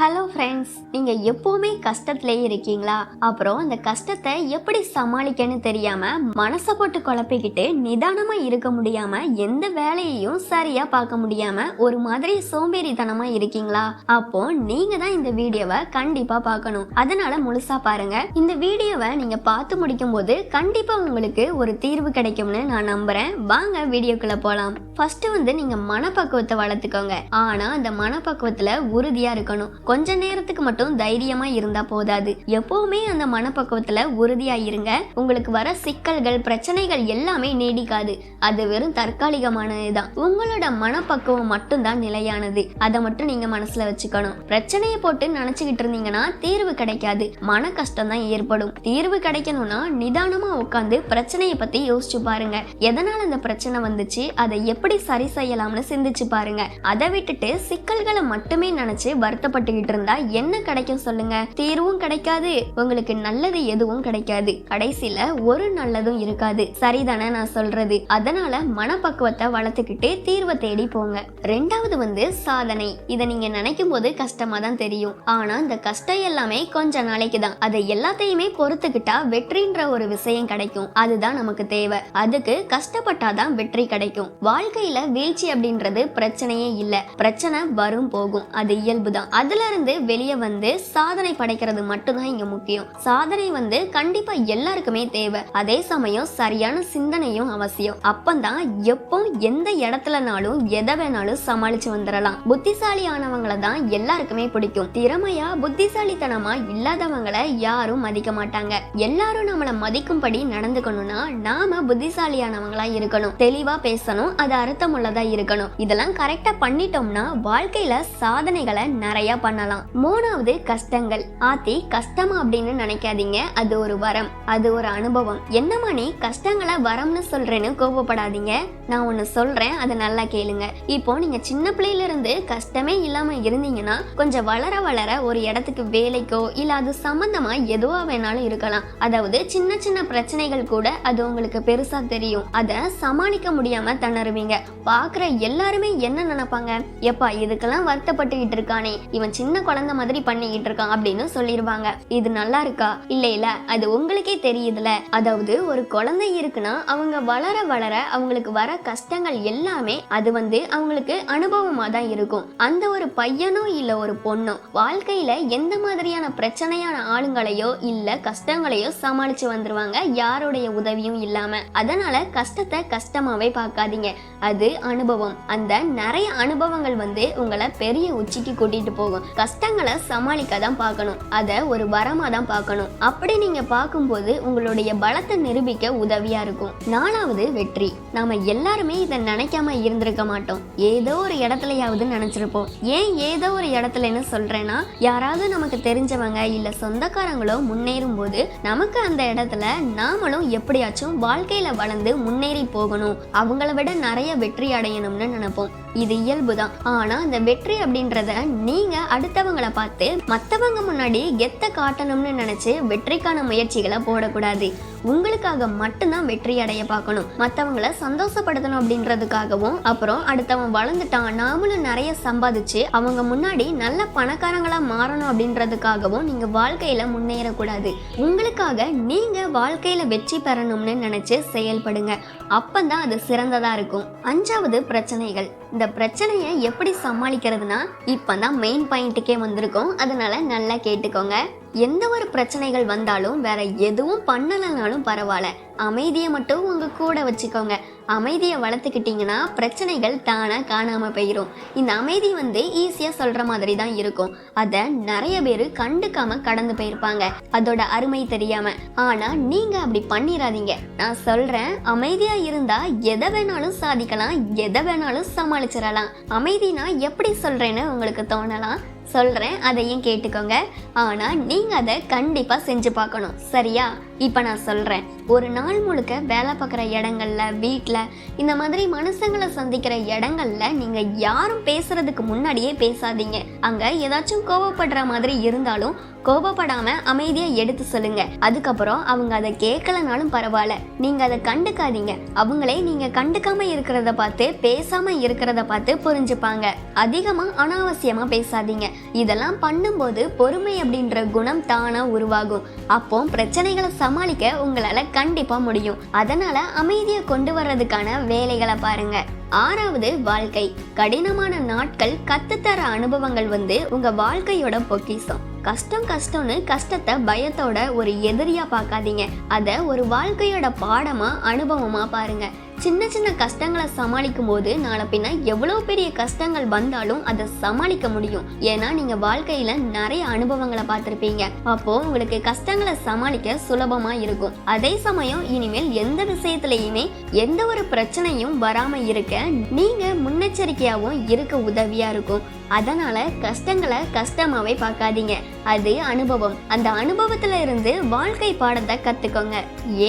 Hello friends. Friends நீங்க எப்போவுமே கஷ்டத்துலேயே இருக்கீங்களா? அப்புறம் அந்த கஷ்டத்தை எப்படி சமாளிக்கன்னு தெரியாம மனசை போட்டு குழப்பிக்கிட்டு நிதானமா இருக்க முடியாம எந்த வேலையையும் சரியா பார்க்க முடியாம ஒரு மாதிரி சோம்பேறித்தனமா இருக்கீங்களா? அப்போ நீங்க தான் இந்த வீடியோவை கண்டிப்பா பார்க்கணும். அதனால முழுசா பாருங்க. இந்த வீடியோவை நீங்க பார்த்து முடிக்கும் போது கண்டிப்பா உங்களுக்கு ஒரு தீர்வு கிடைக்கும்னு நான் நம்புறேன். வாங்க வீடியோக்குள்ள போலாம். ஃபர்ஸ்ட் வந்து நீங்க மனப்பக்குவத்தை வளர்த்துக்கோங்க. ஆனா அந்த மனப்பக்குவத்துல உறுதியா இருக்கணும். கொஞ்ச நேரத்துக்கு மட்டும் தைரியமா இருந்தா போதாது. எப்பவுமே அந்த மனப்பக்குவத்துல உறுதியா இருங்க. உங்களுக்கு வர சிக்கல்கள் பிரச்சனைகள் எல்லாமே நீடிக்காது. அது வெறும் தற்காலிகமானதுதான். உங்களோட மனப்பக்குவம் மட்டும்தான் நிலையானது. அதை மட்டும் நீங்க மனசுல வச்சுக்கணும். பிரச்சனையை போட்டு நினைச்சுக்கிட்டு இருந்தீங்கன்னா தீர்வு கிடைக்காது. மன கஷ்டம் தான் ஏற்படும். தீர்வு கிடைக்கணும்னா நிதானமா உட்காந்து பிரச்சனையை பத்தி யோசிச்சு பாருங்க. எதனால அந்த பிரச்சனை வந்துச்சு? அதை எப்படி சரி செய்யலாம்னு சிந்திச்சு பாருங்க. அதை விட்டுட்டு சிக்கல்களை மட்டுமே நினைச்சு வருத்தப்பட்டுக்கிட்டு இருந்தா என்ன கிடைக்கும் சொல்லுங்க. தீர்வும் கிடைக்காது உங்களுக்கு நல்லது எதுவும் கிடைக்காது. கடைசியில ஒரு நல்லதும் இருக்காது. சரிதானே நான் சொல்றது. அதனால மனப்பக்குவத்தை வளர்த்துக்கிட்டு தீர்வை தேடி போங்க. ரெண்டாவது வந்து சாதனை. இதை நீங்க நினைக்கும் போது கஷ்டமா தான் தெரியும். ஆனா இந்த கஷ்டம் எல்லாமே கொஞ்ச நாளைக்கு தான். அதை எல்லாத்தையுமே பொறுத்துக்கிட்டா வெற்றின்ற ஒரு விஷயம் கிடைக்கும். அதுதான் நமக்கு தேவை. அதுக்கு கஷ்டப்பட்டாதான் வெற்றி கிடைக்கும். வாழ்க்கையில வீழ்ச்சி அப்படின்றது பிரச்சனையே இல்ல. பிரச்சனை வரும் போகும். அது இயல்பு தான் அதுல இருந்து வெளியே வந்து சாதனை படைக்கிறது மட்டும்தான் இங்க முக்கியம். சாதனை வந்து கண்டிப்பா எல்லாருக்குமே தேவை. அதே சமயம் சரியான சிந்தனையும் அவசியம். அப்பந்தான் எப்போ எந்த இடத்துலனாலும் எதை வேணாலும் சமாளிச்சு வந்துடலாம் புத்திசாலியானவங்கள தான் எல்லாருக்குமே பிடிக்கும். திறமையா புத்திசாலித்தனமா இல்லாதவங்களை யாரும் மதிக்க மாட்டாங்க. எல்லாரும் நம்மள மதிக்கும்படி நடந்துக்கணும்னா நாம புத்திசாலியானவங்களா இருக்கணும். தெளிவா பேசணும் அது அர்த்தமுள்ளதா இருக்கணும். இதெல்லாம் கரெக்டா பண்ணிட்டோம்னா வாழ்க்கையில சாதனைகளை நிறைய பண்ணலாம். மூணாவது கஷ்டங்கள். ஆத்தி கஷ்டம் அப்படின்னு நினைக்காதீங்க. அது ஒரு வரம் அது ஒரு அனுபவம். என்னம்மா நீ கஷ்டங்களை வரம்னு சொல்றேன்னு கோபப்படாதீங்க. நான் ஒன்னு சொல்றேன் அதை நல்லா கேளுங்க. இப்போ நீங்க சின்ன பிள்ளையில இருந்து கஷ்டமே இல்லாம இருந்தீங்கன்னா கொஞ்சம் வளர வளர ஒரு இடத்துக்கு வேலைக்கோ இல்ல அது சம்பந்தமா எதுவா வேணாலும் இருக்கலாம். அதாவது சின்ன சின்ன பிரச்சனைகள் கூட அது உங்களுக்கு பெருசா தெரியும். அதை சமாளிக்க முடியாம தணருவீங்க. பாக்குற எல்லாருமே என்ன நினைப்பாங்க? எப்பா இதுக்கெல்லாம் வருத்தப்பட்டுக்கிட்டு இருக்கானே. இவன் சின்ன குழந்தை மாதிரி மாதிரி பண்ணிக்கிட்டு இருக்கான் அப்படின்னு சொல்லிடுவாங்க இது நல்லா இருக்கா? இல்ல இல்ல அது உங்களுக்கே தெரியுதுல. அதாவது ஒரு குழந்தை இருக்குன்னா அவங்க வளர வளர அவங்களுக்கு வர கஷ்டங்கள் எல்லாமே அது வந்து அவங்களுக்கு அனுபவமா தான் இருக்கும். அந்த ஒரு பையனோ இல்ல ஒரு பொண்ணோ வாழ்க்கையில எந்த மாதிரியான பிரச்சனையான ஆளுங்களையோ இல்ல கஷ்டங்களையோ சமாளிச்சு வந்துருவாங்க. யாருடைய உதவியும் இல்லாம. அதனால கஷ்டத்தை கஷ்டமாவே பார்க்காதீங்க. அது அனுபவம். அந்த நிறைய அனுபவங்கள் வந்து உங்களை பெரிய உச்சிக்கு கூட்டிட்டு போகும். கஷ்டங்களை சமாளிக்க தான் பார்க்கணும். அதை ஒரு வரமாக தான் பார்க்கணும். அப்படி நீங்க பார்க்கும்போது உங்களுடைய பலத்தை நிரூபிக்க உதவியா இருக்கும். நாலாவது வெற்றி. நாம எல்லாருமே இதை நினைக்காம இருந்திருக்க மாட்டோம். ஏதோ ஒரு இடத்துலயாவது நினச்சிருப்போம். ஏன் ஏதோ ஒரு இடத்துலன்னு சொல்றேன்னா யாராவது நமக்கு தெரிஞ்சவங்க இல்லை சொந்தக்காரங்களோ முன்னேறும் போது நமக்கு அந்த இடத்துல நாமளும் எப்படியாச்சும் வாழ்க்கையில வளர்ந்து முன்னேறி போகணும். அவங்கள விட நிறைய வெற்றி அடையணும்னு நினைப்போம். இது இயல்பு தான் ஆனால் அந்த வெற்றி அப்படின்றத நீங்கள் அடுத்தவங்களை பார்த்து மற்றவங்க முன்னாடி கெத்த காட்டணும்னு நினச்சி வெற்றிக்கான முயற்சிகளை போடக்கூடாது. உங்களுக்காக மட்டும்தான் வெற்றி அடைய பார்க்கணும். மற்றவங்கள சந்தோஷப்படுத்தணும் அப்படின்றதுக்காகவும் அப்புறம் அடுத்தவன் வளர்ந்துட்டான் நாமளும் நிறைய சம்பாதிச்சு அவங்க முன்னாடி நல்ல பணக்காரங்களாக மாறணும் அப்படின்றதுக்காகவும் நீங்கள் வாழ்க்கையில் முன்னேறக்கூடாது. உங்களுக்காக நீங்கள் வாழ்க்கையில் வெற்றி பெறணும்னு நினச்சி செயல்படுங்க. அப்போ தான் அது சிறந்ததாக இருக்கும். அஞ்சாவது பிரச்சனைகள். இந்த பிரச்சனையை எப்படி சமாளிக்கிறதுனா இப்பதான் மெயின் பாயிண்ட்டுக்கே வந்திருக்கோம். அதனால் நல்லா கேட்டுக்கோங்க. எந்த ஒரு பிரச்சனைகள் வந்தாலும் வேற எதுவும் பண்ணலைனாலும் பரவாயில்ல. அமைதியை மட்டும் உங்க கூட வச்சுக்கோங்க. அமைதியை வளர்த்துக்கிட்டீங்கன்னா பிரச்சனைகள் தானா காணாம போயிடும் இந்த அமைதி வந்து ஈஸியா சொல்ற மாதிரி தான் இருக்கும். அதை நிறைய பேர் கண்டுக்காம கடந்து போயிருப்பாங்க. அதோட அருமை தெரியாம. ஆனா நீங்க அப்படி பண்ணிடாதீங்க நான் சொல்றேன் அமைதியா இருந்தா எதை வேணாலும் சாதிக்கலாம் எதை வேணாலும் சமாளிச்சிடலாம் அமைதினா எப்படி சொல்றேன்னு உங்களுக்கு தோணலாம்? சொல்கிறேன் அதையும் கேட்டுக்கோங்க. ஆனால் நீங்கள் அதை கண்டிப்பாக செஞ்சு பார்க்கணும். சரியா? இப்போ நான் சொல்கிறேன் ஒரு நாள் முழுக்க வேலை பார்க்குற இடங்களில் வீட்டில் இந்த மாதிரி மனுஷங்களை சந்திக்கிற இடங்களில் நீங்கள் யாரும் பேசுகிறதுக்கு முன்னாடியே பேசாதீங்க. அங்கே ஏதாச்சும் கோவப்படுற மாதிரி இருந்தாலும் கோபப்படாமல் அமைதியாக எடுத்து சொல்லுங்க. அதுக்கப்புறம் அவங்க அதை கேட்கலனாலும் பரவாயில்ல. நீங்கள் அதை கண்டுக்காதீங்க. அவங்களே நீங்கள் கண்டுக்காமல் இருக்கிறத பார்த்து பேசாமல் இருக்கிறத பார்த்து புரிஞ்சுப்பாங்க. அதிகமாக அனாவசியமாக பேசாதீங்க. இதெல்லாம் பண்ணும்போது பொறுமை அப்படின்ற குணம் தானா உருவாகும். அப்போ பிரச்சனைகளை சமாளிக்க உங்களால கண்டிப்பா முடியும். அதனால அமைதியை கொண்டு வர்றதுக்கான வேலைகளை பாருங்க. ஆறாவது வாழ்க்கை. கடினமான நாட்கள் கத்துத்தர அனுபவங்கள் வந்து உங்க வாழ்க்கையோட பொக்கிஷம். கஷ்டம் கஷ்டம்னு கஷ்டத்தை பயத்தோட ஒரு எதிரியா பார்க்காதீங்க. அதை ஒரு வாழ்க்கையோட பாடமா அனுபவமா பாருங்க. சின்ன சின்ன கஷ்டங்களை சமாளிக்கும் போது நாளை பின்ன எவ்வளோ பெரிய கஷ்டங்கள் வந்தாலும் அதை சமாளிக்க முடியும். ஏன்னா நீங்க வாழ்க்கையில நிறைய அனுபவங்களை பார்த்துருப்பீங்க. அப்போ உங்களுக்கு கஷ்டங்களை சமாளிக்க சுலபமா இருக்கும். அதே சமயம் இனிமேல் எந்த விஷயத்திலையுமே எந்த ஒரு பிரச்சனையும் வராம இருக்க நீங்க முன்னெச்சரிக்கையாகவும் இருக்க உதவியா இருக்கும். அதனால கஷ்டங்களை கஷ்டமாவே பார்க்காதீங்க. அது அனுபவம். அந்த அனுபவத்துல இருந்து வாழ்க்கை பாடத்தை கத்துக்கோங்க.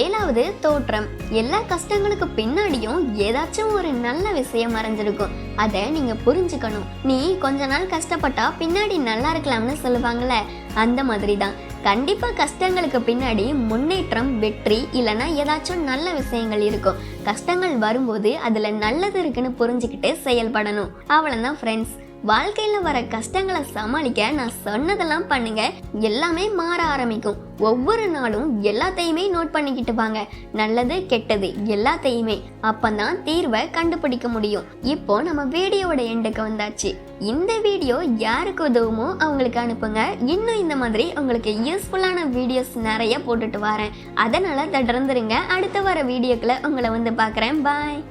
ஏழாவது தோற்றம். எல்லா கஷ்டங்களுக்கு பின்னாடியும் ஏதாச்சும் ஒரு நல்ல விஷயம் மறைஞ்சிருக்கும். அதை நீங்க புரிஞ்சுக்கணும். நீ கொஞ்ச நாள் கஷ்டப்பட்டா பின்னாடி நல்லா இருக்கலாம்னு சொல்லுவாங்கல்ல அந்த மாதிரி தான் கண்டிப்பா கஷ்டங்களுக்கு பின்னாடி முன்னேற்றம் வெற்றி இல்லைன்னா ஏதாச்சும் நல்ல விஷயங்கள் இருக்கும். கஷ்டங்கள் வரும்போது அதுல நல்லது இருக்குன்னு புரிஞ்சுக்கிட்டு செயல்படணும். அவ்வளோதான் ஃப்ரெண்ட்ஸ் வாழ்க்கையில் வர கஷ்டங்களை சமாளிக்க நான் சொன்னதெல்லாம் பண்ணுங்க. எல்லாமே மாற ஆரம்பிக்கும். ஒவ்வொரு நாளும் எல்லாத்தையுமே நோட் பண்ணிக்கிட்டு வாங்க. நல்லது கெட்டது எல்லாத்தையுமே. அப்பதான் தீர்வை கண்டுபிடிக்க முடியும். இப்போ நம்ம வீடியோவோட எண்டுக்கு வந்தாச்சு. இந்த வீடியோ யாருக்கு உதவுமோ அவங்களுக்கு அனுப்புங்க. இன்னும் இந்த மாதிரி உங்களுக்கு யூஸ்ஃபுல்லான வீடியோஸ் நிறைய போட்டுட்டு வரேன். அதனால தொடர்ந்துருங்க. அடுத்த வர வீடியோக்களை உங்களை வந்து பார்க்குறேன். பாய்